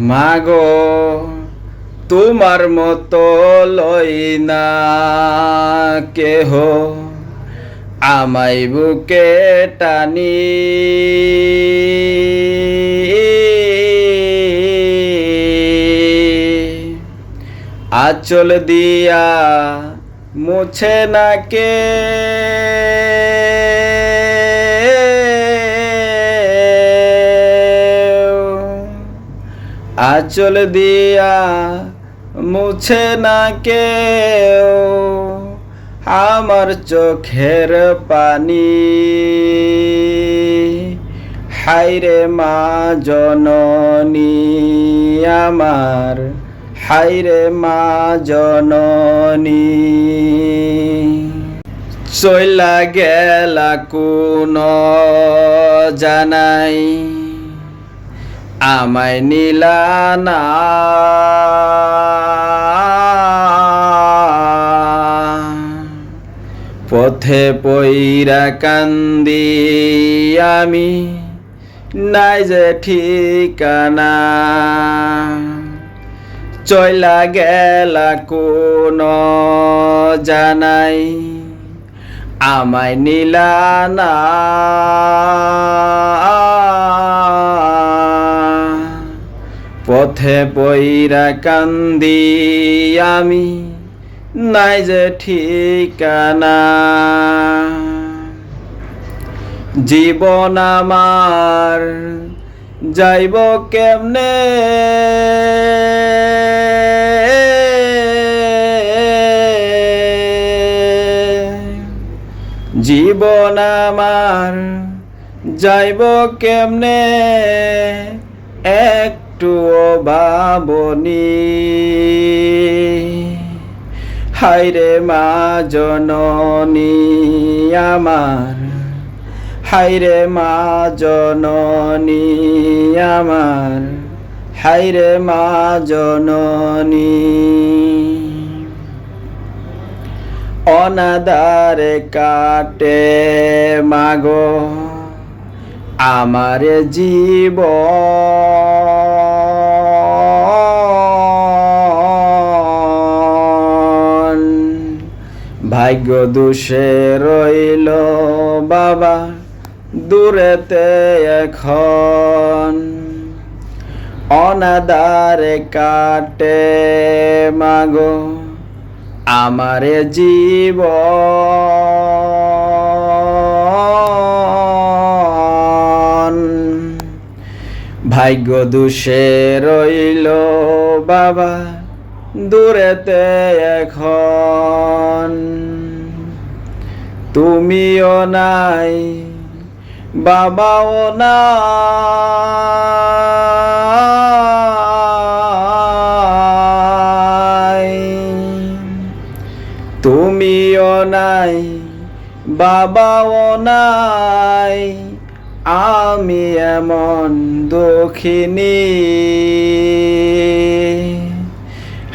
মাগো তোমার মতো লই না কেহ। আমাই বুকে টানি। আচল দিয়া মুছে না কে। আচল দিয়া মুছে না কেউ আমার চোখের পানি। হাইরে মা জননী আমার হাইরে মা জননী। চইলা গেলা কোন জানাই। আমায় নীলানা পথে পইরা কান্দি আমি, নাই যে ঠিকানা। চইলা গেলা কোন জানাই, আমায় নীলানা পথে পইরা কান্দি আমি, নাই যে ঠিকানা। জীবন আমার যাইব কেমনে? জীবন আমার যাইব কেমনে? একটুও ভাবনি। হাইরে মা জননী আমার হাইরে মা জননী আমার হাইরে মা জননী। অনাদারে কাটে মাগো, আমার জীব ভাগ্য দোষে রইল বাবা, দূরেতে এখন। অনাদারে কাটে মাগো আমার জীব ভাগ্য দোষে রইল বাবা দূরেতে এখন। তুমিও নাই বাবাও নাই। তুমিও নাই বাবাও নাই আমি এমন দক্ষিণী